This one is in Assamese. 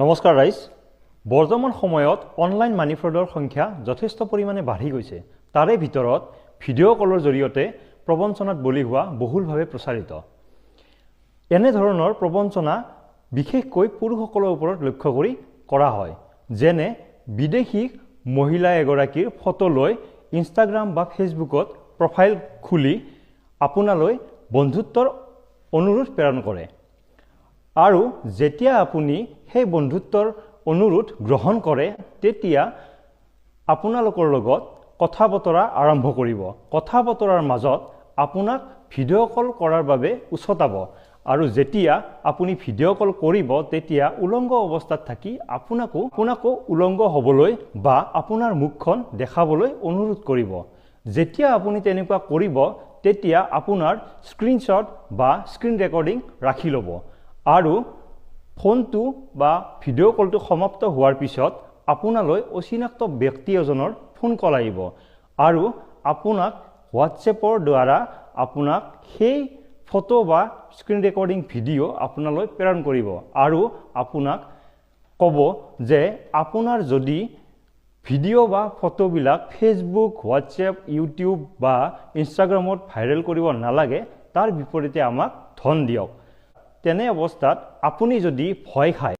নমস্কাৰ ৰাইজ বৰ্তমান সময়ত অনলাইন মানি ফ্ৰডৰ সংখ্যা যথেষ্ট পৰিমাণে বাঢ়ি গৈছে। তাৰে ভিতৰত ভিডিঅ' কলৰ জৰিয়তে প্ৰবঞ্চনাত বলি হোৱা বহুলভাৱে প্ৰচাৰিত। এনেধৰণৰ প্ৰবঞ্চনা বিশেষকৈ পুৰুষসকলৰ ওপৰত লক্ষ্য কৰি কৰা হয়। যেনে বিদেশী মহিলা এগৰাকীৰ ফটো লৈ ইনষ্টাগ্ৰাম বা ফেচবুকত প্ৰফাইল খুলি আপোনালৈ বন্ধুত্বৰ অনুৰোধ প্ৰেৰণ কৰে। আৰু যেতিয়া আপুনি সেই বন্ধুত্বৰ অনুৰোধ গ্ৰহণ কৰে তেতিয়া আপোনালোকৰ লগত কথা বতৰা আৰম্ভ কৰিব। কথা বতৰাৰ মাজত আপোনাক ভিডিঅ' কল কৰাৰ বাবে উচতাব। আৰু যেতিয়া আপুনি ভিডিঅ' কল কৰিব তেতিয়া উলংগ অৱস্থাত থাকি আপোনাকো আপোনাকো উলংগ হ'বলৈ বা আপোনাৰ মুখখন দেখাবলৈ অনুৰোধ কৰিব। যেতিয়া আপুনি তেনেকুৱা কৰিব তেতিয়া আপোনাৰ স্ক্ৰীনশ্বট বা স্ক্ৰীন ৰেকৰ্ডিং ৰাখি ল'ব। আৰু ফোনটো বা ভিডিঅ' কলটো সমাপ্ত হোৱাৰ পিছত আপোনালৈ অচিনাক্ত ব্যক্তি এজনৰ ফোন কল আহিব আৰু আপোনাক হোৱাটছএপৰ দ্বাৰা আপোনাক সেই ফটো বা স্ক্ৰীন ৰেকৰ্ডিং ভিডিঅ' আপোনালৈ প্ৰেৰণ কৰিব আৰু আপোনাক ক'ব যে আপোনাৰ যদি ভিডিঅ' বা ফটোবিলাক ফেচবুক হোৱাটছএপ ইউটিউব বা ইনষ্টাগ্ৰামত ভাইৰেল কৰিব নালাগে তাৰ বিপৰীতে আমাক ধন দিয়ক। তেনে অৱস্থাত আপুনি যদি ভয় খায়